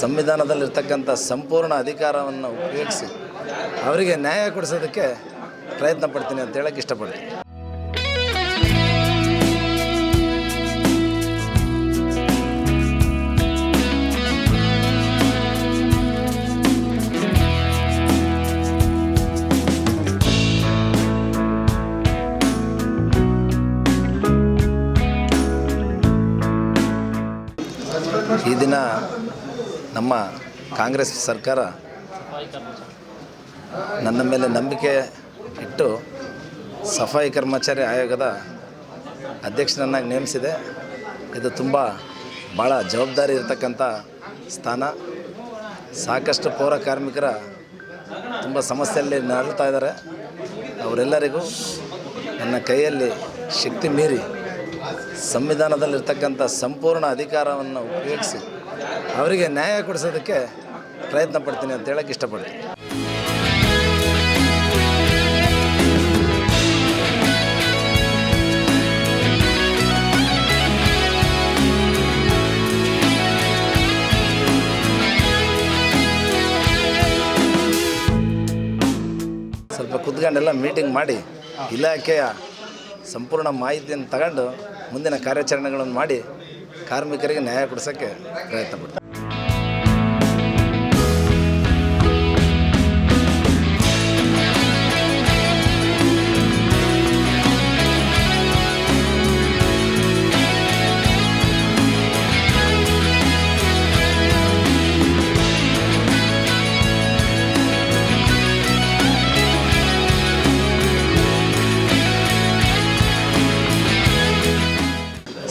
ಸಂವಿಧಾನದಲ್ಲಿರ್ತಕ್ಕಂಥ ಸಂಪೂರ್ಣ ಅಧಿಕಾರವನ್ನು ಉಪಯೋಗಿಸಿ ಅವರಿಗೆ ನ್ಯಾಯ ಕೊಡಿಸೋದಕ್ಕೆ ಪ್ರಯತ್ನ ಪಡ್ತೀನಿ ಅಂತ ಹೇಳಕ್ಕೆ ಇಷ್ಟಪಡ್ತೀನಿ. ಈ ದಿನ ನಮ್ಮ ಕಾಂಗ್ರೆಸ್ ಸರ್ಕಾರ ನನ್ನ ಮೇಲೆ ನಂಬಿಕೆ ಇಟ್ಟು ಸಫಾಯಿ ಕರ್ಮಚಾರಿ ಆಯೋಗದ ಅಧ್ಯಕ್ಷನನ್ನಾಗಿ ನೇಮಿಸಿದೆ. ಇದು ತುಂಬ ಭಾಳ ಜವಾಬ್ದಾರಿ ಇರತಕ್ಕಂಥ ಸ್ಥಾನ. ಸಾಕಷ್ಟು ಪೌರ ಕಾರ್ಮಿಕರ ತುಂಬ ಸಮಸ್ಯೆಯಲ್ಲಿ ನರಳ್ತಾ ಇದ್ದಾರೆ. ಅವರೆಲ್ಲರಿಗೂ ನನ್ನ ಕೈಯಲ್ಲಿ ಶಕ್ತಿ ಮೀರಿ ಸಂವಿಧಾನದಲ್ಲಿರ್ತಕ್ಕಂಥ ಸಂಪೂರ್ಣ ಅಧಿಕಾರವನ್ನು ಉಪಯೋಗಿಸಿ ಅವರಿಗೆ ನ್ಯಾಯ ಕೊಡಿಸೋದಕ್ಕೆ ಪ್ರಯತ್ನ ಪಡ್ತೀನಿ ಅಂತ ಹೇಳಕ್ಕೆ ಇಷ್ಟಪಡ್ತೀನಿ. ಸ್ವಲ್ಪ ಕುತ್ಕೊಂಡೆಲ್ಲ ಮೀಟಿಂಗ್ ಮಾಡಿ ಇಲಾಖೆಯ ಸಂಪೂರ್ಣ ಮಾಹಿತಿಯನ್ನು ತಗೊಂಡು ಮುಂದಿನ ಕಾರ್ಯಾಚರಣೆಗಳನ್ನು ಮಾಡಿ ಕಾರ್ಮಿಕರಿಗೆ ನ್ಯಾಯ ಕೊಡಿಸೋಕ್ಕೆ ಪ್ರಯತ್ನ ಪಡ್ತೀನಿ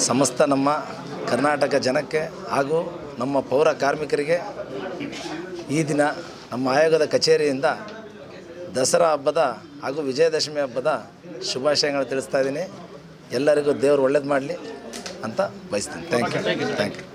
ಸಮಸ್ತ ನಮ್ಮ ಕರ್ನಾಟಕ ಜನಕ್ಕೆ ಹಾಗೂ ನಮ್ಮ ಪೌರ ಕಾರ್ಮಿಕರಿಗೆ ಈ ದಿನ ನಮ್ಮ ಆಯೋಗದ ಕಚೇರಿಯಿಂದ ದಸರಾ ಹಬ್ಬದ ಹಾಗೂ ವಿಜಯದಶಮಿ ಹಬ್ಬದ ಶುಭಾಶಯಗಳು ತಿಳಿಸ್ತಾ ಇದ್ದೀನಿ. ಎಲ್ಲರಿಗೂ ದೇವರು ಒಳ್ಳೇದು ಮಾಡಲಿ ಅಂತ ಬಯಸ್ತೀನಿ. Thank you thank you